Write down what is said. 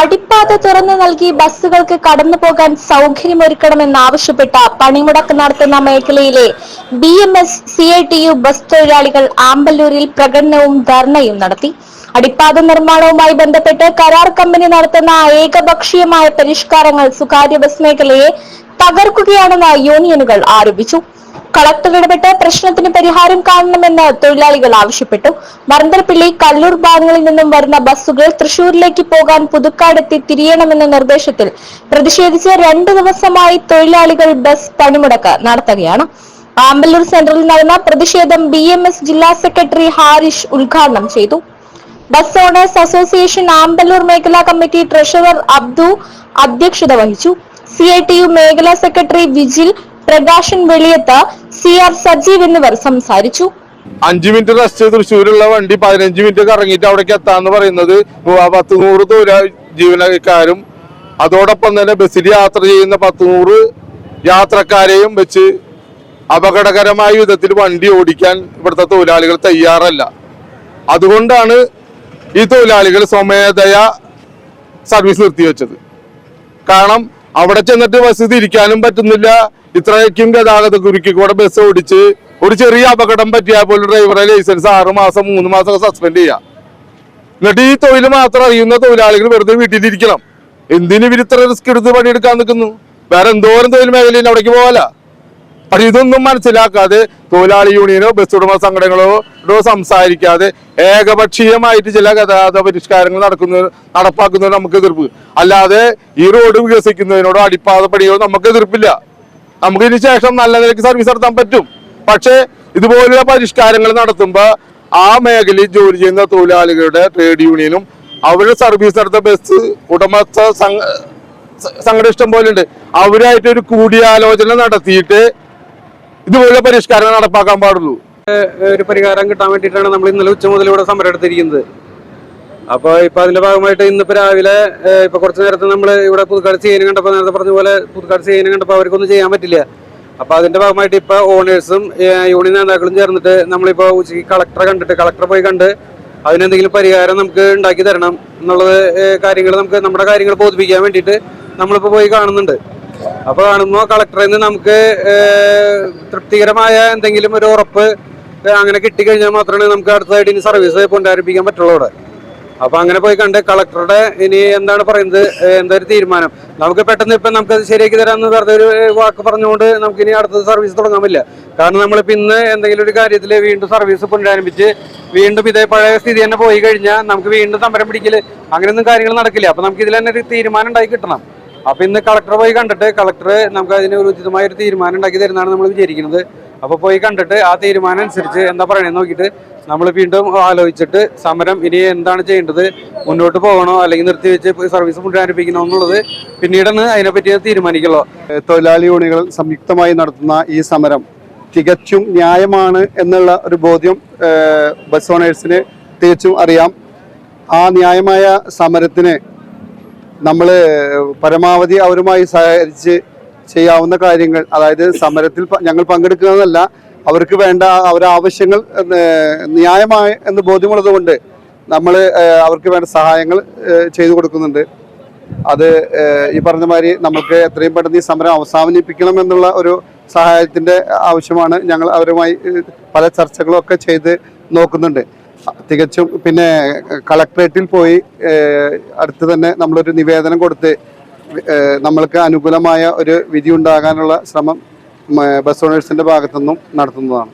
അടിപ്പാത തുറന്നു നൽകി ബസ്സുകൾക്ക് കടന്നു പോകാൻ സൗകര്യമൊരുക്കണമെന്നാവശ്യപ്പെട്ട പണിമുടക്ക് നടത്തുന്ന മേഖലയിലെ B M S C I T U bus തൊഴിലാളികൾ ആമ്പല്ലൂരിൽ പ്രകടനവും ധർണയും നടത്തി. അടിപ്പാത നിർമ്മാണവുമായി ബന്ധപ്പെട്ട് കരാർ കമ്പനി നടത്തുന്ന ഏകപക്ഷീയമായ പരിഷ്കാരങ്ങൾ സ്വകാര്യ ബസ് മേഖലയെ തകർക്കുകയാണെന്ന് യൂണിയനുകൾ ആരോപിച്ചു. കളക്ടർ ഇടപെട്ട് പ്രശ്നത്തിന് പരിഹാരം കാണണമെന്ന് തൊഴിലാളികൾ ആവശ്യപ്പെട്ടു. മറന്തൽപ്പിള്ളി കല്ലൂർ ഭാഗങ്ങളിൽ നിന്നും വരുന്ന ബസ്സുകൾ തൃശൂരിലേക്ക് പോകാൻ പുതുക്കാടെത്തി തിരിയണമെന്ന നിർദ്ദേശത്തിൽ പ്രതിഷേധിച്ച് രണ്ടു ദിവസമായി തൊഴിലാളികൾ ബസ് പണിമുടക്ക് നടത്തുകയാണ്. ആമ്പല്ലൂർ സെന്ററിൽ നടന്ന പ്രതിഷേധം ബി എം എസ് ജില്ലാ സെക്രട്ടറി ഹാരിഷ് ഉദ്ഘാടനം ചെയ്തു. ബസ് ഓണേഴ്സ് അസോസിയേഷൻ ആമ്പല്ലൂർ മേഖലാ കമ്മിറ്റി ട്രഷറർ അബ്ദു അധ്യക്ഷത വഹിച്ചു. സി ഐ ടി യു മേഖലാ secretary Vijil Prakashan Veliyath C R Sajeev എന്നിവർ സംസാരിച്ചു. അഞ്ചു മിനിറ്റ് റെസ്റ്റ് തൃശ്ശൂരുള്ള വണ്ടി പതിനഞ്ച് മിനിറ്റ് ഇറങ്ങിയിട്ട് അവിടേക്ക് എത്താന്ന് പറയുന്നത് പത്ത് നൂറ് തൊഴിലാ ജീവനക്കാരും അതോടൊപ്പം തന്നെ ബസ്സിൽ യാത്ര ചെയ്യുന്ന പത്ത് നൂറ് യാത്രക്കാരെയും വെച്ച് അപകടകരമായ വിധത്തിൽ വണ്ടി ഓടിക്കാൻ ഇവിടുത്തെ തൊഴിലാളികൾ തയ്യാറല്ല. അതുകൊണ്ടാണ് ഈ തൊഴിലാളികൾ സ്വമേധയ സർവീസ് നിർത്തിവെച്ചത്. കാരണം അവിടെ ചെന്നിട്ട് ബസ് തിരിക്കാനും പറ്റുന്നില്ല. ഇത്രയ്ക്കും ഗതാഗത കുരുക്കി കൂടെ ബസ് ഓടിച്ച് ഒരു ചെറിയ അപകടം പറ്റിയാൽ പോലും ഡ്രൈവറെ ലൈസൻസ് ആറ് മാസം മൂന്ന് മാസം സസ്പെൻഡ് ചെയ്യാം. എന്നിട്ട് ഈ തൊഴിൽ മാത്രം അറിയുന്ന തൊഴിലാളികൾ വെറുതെ വീട്ടിലിരിക്കണം. എന്തിനു ഇവർ ഇത്ര റിസ്ക് എടുത്ത് പണിയെടുക്കാൻ നിൽക്കുന്നു വേറെ എന്തോരം തൊഴിൽ മേഖലയിൽ അവിടേക്ക് പോകാല പക്ഷെ ഇതൊന്നും മനസ്സിലാക്കാതെ തൊഴിലാളി യൂണിയനോ ബസ് ഉടമ സംഘടനകളോടോ സംസാരിക്കാതെ ഏകപക്ഷീയമായിട്ട് ചില ഗതാഗത പരിഷ്കാരങ്ങൾ നടക്കുന്ന നടപ്പാക്കുന്നതിന് നമുക്ക് എതിർപ്പ് അല്ലാതെ ഈ റോഡ് വികസിക്കുന്നതിനോടോ അടിപ്പാത പണിയോ നമുക്ക് എതിർപ്പില്ല നമുക്ക് ഇതിന് ശേഷം നല്ല നിലയ്ക്ക് സർവീസ് നടത്താൻ പറ്റും. പക്ഷേ ഇതുപോലുള്ള പരിഷ്കാരങ്ങൾ നടത്തുമ്പോൾ ആ മേഖലയിൽ ജോലി ചെയ്യുന്ന തൊഴിലാളികളുടെ ട്രേഡ് യൂണിയനും അവരുടെ സർവീസ് നടത്തുന്ന ബസ് ഉടമസ്ഥ സംഘ സംഘടന ഇഷ്ടം പോലെ ഉണ്ട് അവരായിട്ട് ഒരു കൂടിയാലോചന നടത്തിയിട്ട് ഇതുപോലുള്ള പരിഷ്കാരങ്ങൾ നടപ്പാക്കാൻ പാടുള്ളൂ. ഒരു പരിഹാരം കിട്ടാൻ വേണ്ടിയിട്ടാണ് നമ്മൾ ഇന്നലെ ഉച്ച മുതൽ ഇവിടെ സമരം എടുത്തിരിക്കുന്നത്. അപ്പോൾ ഇപ്പൊ അതിന്റെ ഭാഗമായിട്ട് ഇന്നിപ്പോ രാവിലെ ഇപ്പോൾ ഇപ്പൊ കുറച്ച് നേരത്തെ നമ്മൾ ഇവിടെ പുതുക്കാട് ചെയ്യാനും കണ്ടപ്പോൾ നേരത്തെ പറഞ്ഞ പോലെ പുതുക്കാട് ചെയ്യാനും കണ്ടപ്പോൾ അവർക്കൊന്നും ചെയ്യാൻ പറ്റില്ല. അപ്പോൾ അതിന്റെ ഭാഗമായിട്ട് ഇപ്പൊ ഓണേഴ്സും യൂണിയൻ നേതാക്കളും ചേർന്നിട്ട് നമ്മളിപ്പോ ഉച്ചയ്ക്ക് കളക്ടറെ കണ്ടിട്ട് കളക്ടറെ പോയി കണ്ട് അതിനെന്തെങ്കിലും പരിഹാരം നമുക്ക് ഉണ്ടാക്കി തരണം എന്നുള്ളത് കാര്യങ്ങൾ നമുക്ക് നമ്മുടെ കാര്യങ്ങൾ ബോധിപ്പിക്കാൻ വേണ്ടിയിട്ട് നമ്മളിപ്പോ പോയി കാണുന്നുണ്ട്. അപ്പൊ കാണുമ്പോൾ കളക്ടറിൽ നിന്ന് നമുക്ക് തൃപ്തികരമായ എന്തെങ്കിലും ഒരു ഉറപ്പ് അങ്ങനെ കിട്ടിക്കഴിഞ്ഞാൽ മാത്രമേ നമുക്ക് അടുത്തതായിട്ട് ഇനി സർവീസ് പുനരാരംഭിക്കാൻ പറ്റുള്ളൂ അവിടെ. അപ്പൊ അങ്ങനെ പോയി കണ്ട് കളക്ടറുടെ ഇനി എന്താണ് പറയുന്നത് എന്തൊരു തീരുമാനം. നമുക്ക് പെട്ടെന്ന് ഇപ്പൊ നമുക്ക് അത് ശരിയാക്കി തരാമെന്ന് വെറുതെ ഒരു വാക്ക് പറഞ്ഞുകൊണ്ട് നമുക്ക് ഇനി അടുത്ത സർവീസ് തുടങ്ങാൻ പറ്റില്ല. കാരണം ഇപ്പൊ ഇന്ന് എന്തെങ്കിലും ഒരു കാര്യത്തിൽ വീണ്ടും സർവീസ് പുനരാരംഭിച്ച് വീണ്ടും ഇതേ പഴയ സ്ഥിതി തന്നെ പോയി കഴിഞ്ഞാൽ നമുക്ക് വീണ്ടും സമരം പിടിക്കൽ അങ്ങനെയൊന്നും കാര്യങ്ങൾ നടക്കില്ല. അപ്പൊ നമുക്ക് ഇതിൽ തന്നെ ഒരു തീരുമാനം ഉണ്ടായി കിട്ടണം. അപ്പൊ ഇന്ന് കളക്ടർ പോയി കണ്ടിട്ട് കളക്ടർ നമുക്ക് അതിന് ഒരു ഉചിതമായ ഒരു തീരുമാനം ഉണ്ടാക്കി തരുന്നതാണ് നമ്മൾ വിചാരിക്കുന്നത്. അപ്പൊ പോയി കണ്ടിട്ട് ആ തീരുമാനം അനുസരിച്ച് എന്താ പറയണെന്ന് നോക്കിയിട്ട് നമ്മൾ വീണ്ടും ആലോചിച്ചിട്ട് സമരം ഇനി എന്താണ് ചെയ്യേണ്ടത്? മുന്നോട്ട് പോകണോ? അല്ലെങ്കിൽ നിർത്തിവെച്ച് സർവീസ് പുനരാരംഭിക്കണോ എന്നുള്ളത് പിന്നീടാണ് അതിനെപ്പറ്റി തീരുമാനിക്കുള്ളൂ. തൊഴിലാളി യൂണിയനുകൾ സംയുക്തമായി നടത്തുന്ന ഈ സമരം തികച്ചും ന്യായമാണ് എന്നുള്ള ഒരു ബോധ്യം ബസ് ഓണേഴ്സിന് തികച്ചും അറിയാം. ആ ന്യായമായ സമരത്തിന് നമ്മൾ പരമാവധി അവരുമായി സഹകരിച്ച് ചെയ്യാവുന്ന കാര്യങ്ങൾ അതായത് സമരത്തിൽ ഞങ്ങൾ പങ്കെടുക്കുന്നതല്ല അവർക്ക് വേണ്ട അവരുടെ ആവശ്യങ്ങൾ ന്യായമായ എന്ന് ബോധ്യമുള്ളത് കൊണ്ട് നമ്മൾ അവർക്ക് വേണ്ട സഹായങ്ങൾ ചെയ്തു കൊടുക്കുന്നുണ്ട്. അത് ഈ പറഞ്ഞ മാതിരി നമുക്ക് എത്രയും പെട്ടെന്ന് ഈ സമരം അവസാനിപ്പിക്കണം എന്നുള്ള ഒരു സഹായത്തിന്റെ ആവശ്യമാണ് ഞങ്ങൾ അവരുമായി പല ചർച്ചകളൊക്കെ ചെയ്ത് നോക്കുന്നുണ്ട്. തികച്ചും പിന്നെ കളക്ട്രേറ്റിൽ പോയി അടുത്ത് തന്നെ നമ്മളൊരു നിവേദനം കൊടുത്ത് നമ്മൾക്ക് അനുകൂലമായ ഒരു വിധി ഉണ്ടാകാനുള്ള ശ്രമം ബസ് ഓണേഴ്സിന്റെ ഭാഗത്തുനിന്നും നടത്തുന്നതാണ്.